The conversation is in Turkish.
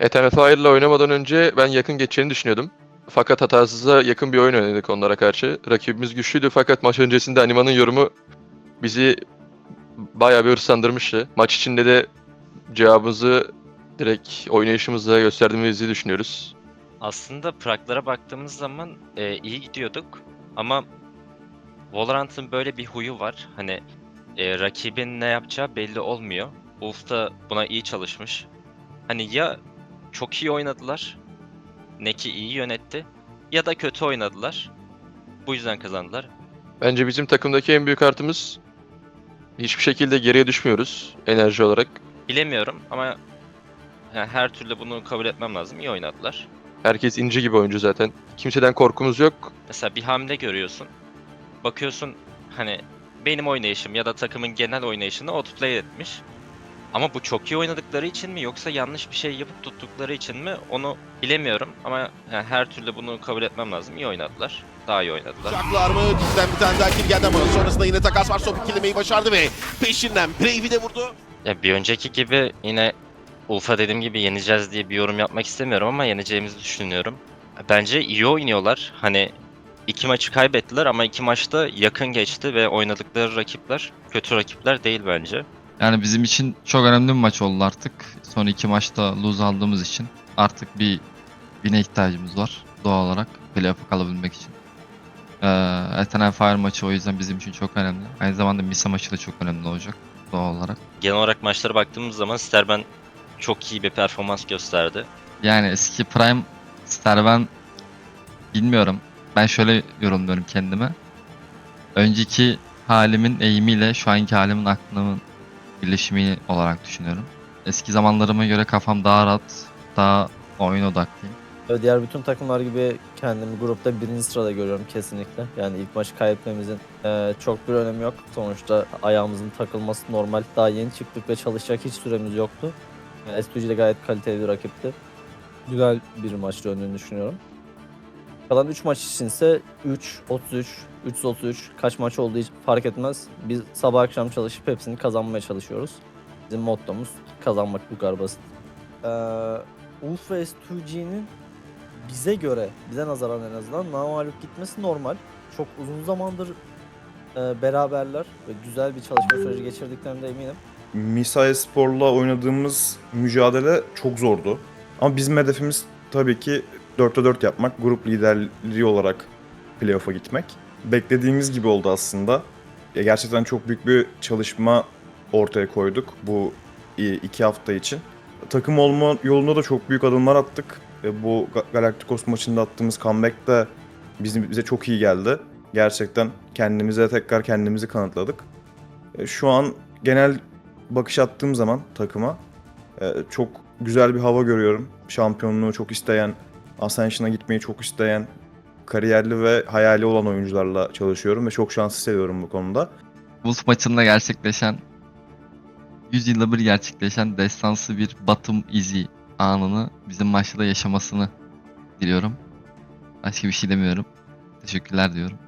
Eternal Fire'la oynamadan önce ben yakın geçeceğini düşünüyordum. Fakat hatasıza yakın bir oyun oynadık onlara karşı. Rakibimiz güçlüydü fakat maç öncesinde Anima'nın yorumu bizi bayağı bir hırslandırmıştı. Maç içinde de cevabımızı direkt oynayışımızla gösterdiğimizi düşünüyoruz. Aslında Prag'lara baktığımız zaman e, iyi gidiyorduk ama Valorant'ın böyle bir huyu var. Hani e, rakibin ne yapacağı belli olmuyor. Wolf da buna iyi çalışmış. Hani ya çok iyi oynadılar, Neki iyi yönetti ya da kötü oynadılar. Bu yüzden kazandılar. Bence bizim takımdaki en büyük artımız hiçbir şekilde geriye düşmüyoruz enerji olarak. Bilemiyorum ama yani her türlü bunu kabul etmem lazım. İyi oynadılar. Herkes inci gibi oyuncu zaten. Kimseden korkumuz yok. Mesela bir hamle görüyorsun. Bakıyorsun hani benim oynayışım ya da takımın genel oynayışını outplay etmiş. Ama bu çok iyi oynadıkları için mi yoksa yanlış bir şey yapıp tuttukları için mi onu bilemiyorum. Ama yani her türlü bunu kabul etmem lazım. İyi oynadılar. Daha iyi oynadılar. Uçaklar mı? Dizden bir tane daha kill geldi ama sonrasında yine takas var. Sopi killemeyi başardı ve peşinden Brave'i de vurdu. Ya bir önceki gibi yine Ulfa dediğim gibi yeneceğiz diye bir yorum yapmak istemiyorum ama yeneceğimizi düşünüyorum. Bence iyi oynuyorlar. Hani iki maçı kaybettiler ama iki maçta yakın geçti ve oynadıkları rakipler kötü rakipler değil bence. Yani bizim için çok önemli bir maç oldu artık. Son iki maçta lose aldığımız için artık bir win'e ihtiyacımız var doğal olarak playoff'a kalabilmek için. Ee, Eternal Fire maçı o yüzden bizim için çok önemli. Aynı zamanda Misa maçı da çok önemli olacak doğal olarak. Genel olarak maçlara baktığımız zaman Sterben çok iyi bir performans gösterdi. Yani eski Prime Sterben bilmiyorum. Ben şöyle yorumluyorum kendime. Önceki halimin eğimiyle şu anki halimin aklımın birleşimi olarak düşünüyorum. Eski zamanlarıma göre kafam daha rahat, daha oyun odaklıyım. Ve Diğer bütün takımlar gibi kendimi grupta birinci sırada görüyorum kesinlikle. Yani ilk maçı kaybetmemizin eee, çok bir önemi yok. Sonuçta ayağımızın takılması normal. Daha yeni çıktık ve çalışacak hiç süremiz yoktu. Yani S2G de gayet kaliteli bir rakipti. Güzel bir maç döndüğünü düşünüyorum. Kalan 3 maç içinse 3, 33, 333 kaç maç olduğu hiç fark etmez. Biz sabah akşam çalışıp hepsini kazanmaya çalışıyoruz. Bizim mottomuz kazanmak bu kadar basit. Ee, Ulf ve S2G'nin bize göre, bize nazaran en azından namalup gitmesi normal. Çok uzun zamandır e, beraberler ve güzel bir çalışma süreci geçirdiklerine eminim. Misai Spor'la oynadığımız mücadele çok zordu. Ama bizim hedefimiz tabii ki 4'te 4 yapmak, grup liderliği olarak playoff'a gitmek. Beklediğimiz gibi oldu aslında. Ya gerçekten çok büyük bir çalışma ortaya koyduk bu iki hafta için. Takım olma yolunda da çok büyük adımlar attık. Ve bu Ga- Galacticos maçında attığımız comeback de bizim, bize çok iyi geldi. Gerçekten kendimize tekrar kendimizi kanıtladık. E, Şu an genel bakış attığım zaman takıma e, çok güzel bir hava görüyorum. Şampiyonluğu çok isteyen, Ascension'a gitmeyi çok isteyen, kariyerli ve hayali olan oyuncularla çalışıyorum ve çok şanslı hissediyorum bu konuda. Wolves maçında gerçekleşen 100 yılda bir gerçekleşen destansı bir Batum izi anını bizim maçta da yaşamasını diliyorum. Başka bir şey demiyorum. Teşekkürler diyorum.